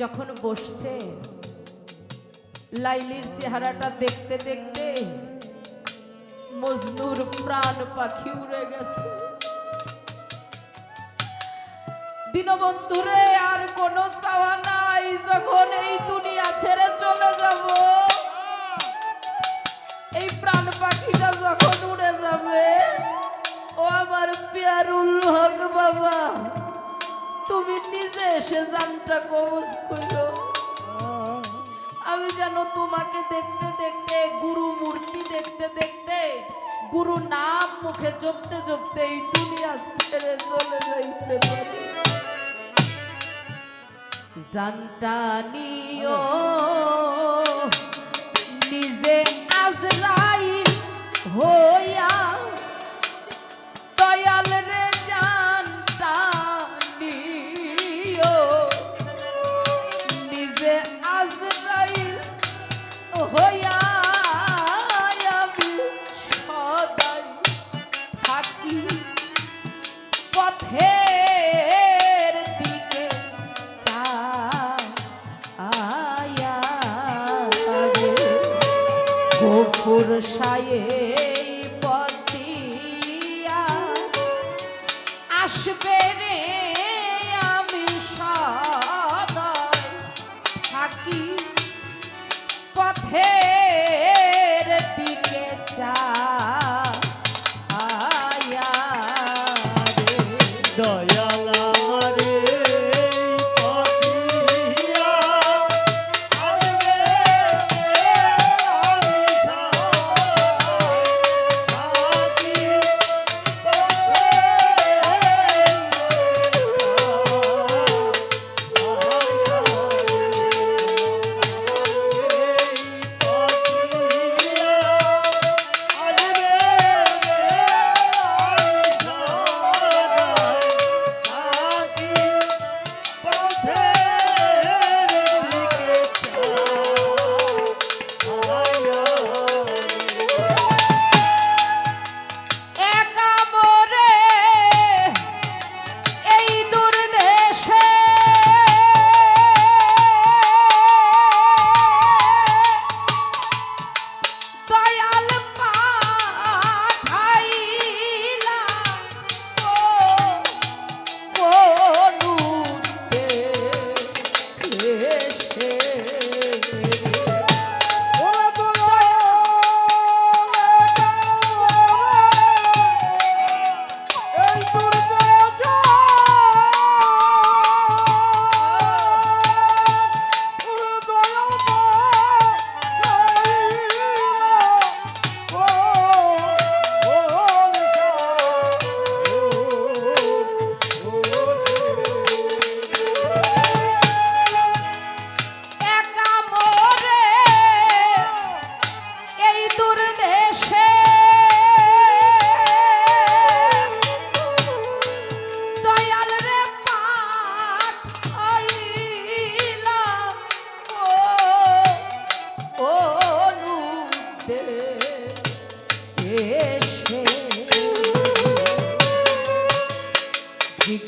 যখন বসছে, লাইলির চেহারাটা দেখতে দেখতে মজনুর প্রাণ পাখি উড়ে গেছে। দীনবন্ধুরে আর কোনো চাওয়া নাই, যখন এই তুমি নিজে এসে জানটা কবজ করো আমি যেন তোমাকে দেখতে দেখতে, গুরু মূর্তি দেখতে দেখতে, গুরু নাম মুখে জপতে জপতে এই দুনিয়া ছেড়ে চলে যাইতে পারি। জানটা নিও। নিজে আজরাইল হইয়া গফুর সায়ে পতিয়া আসবে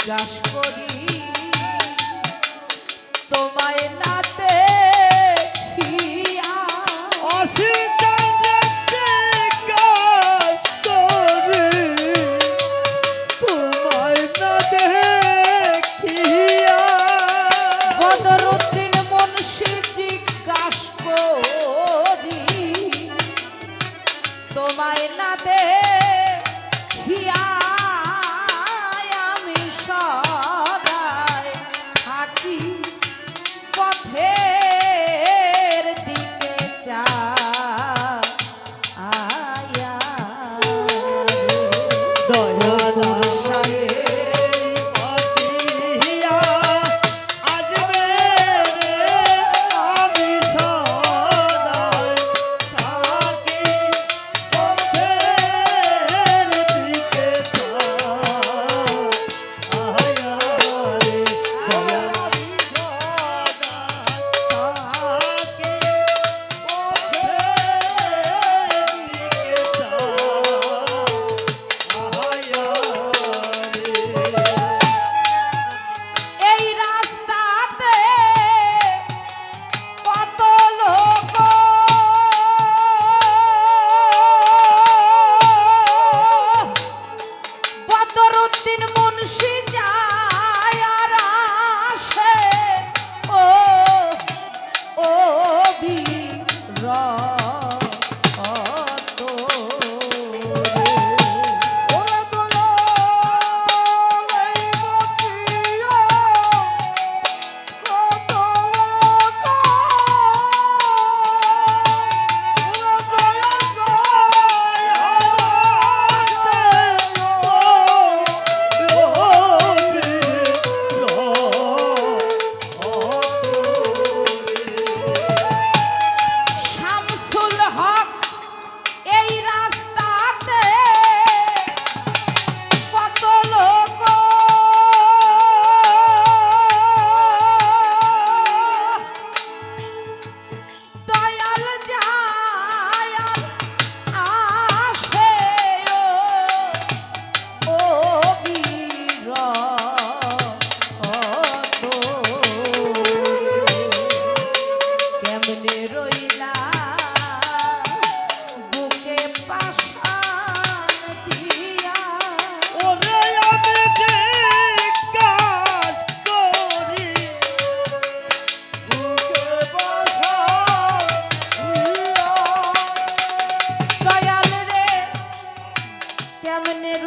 জিজ্ঞাস করি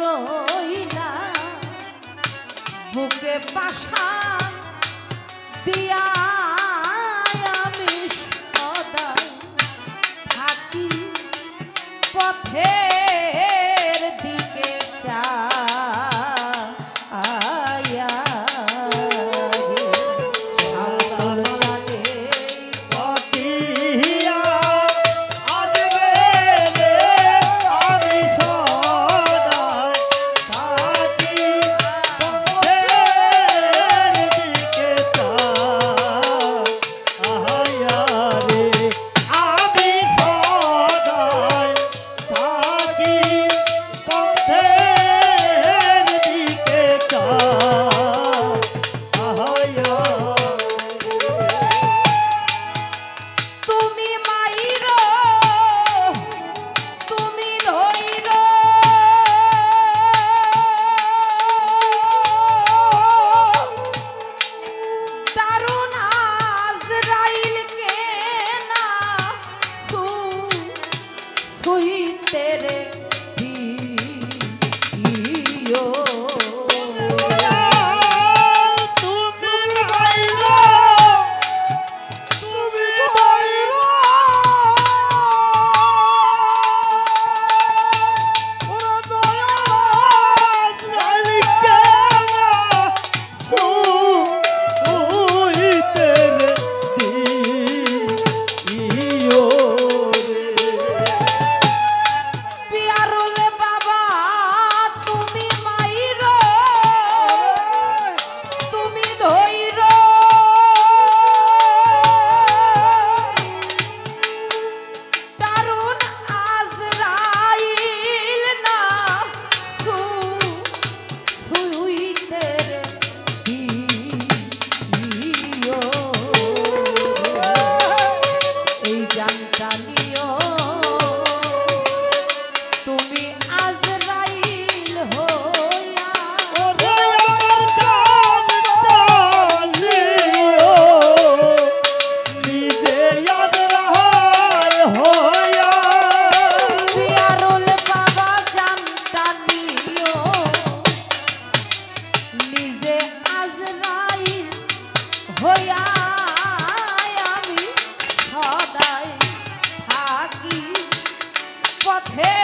রইলা। বুকে পাশা দিয়া Hey.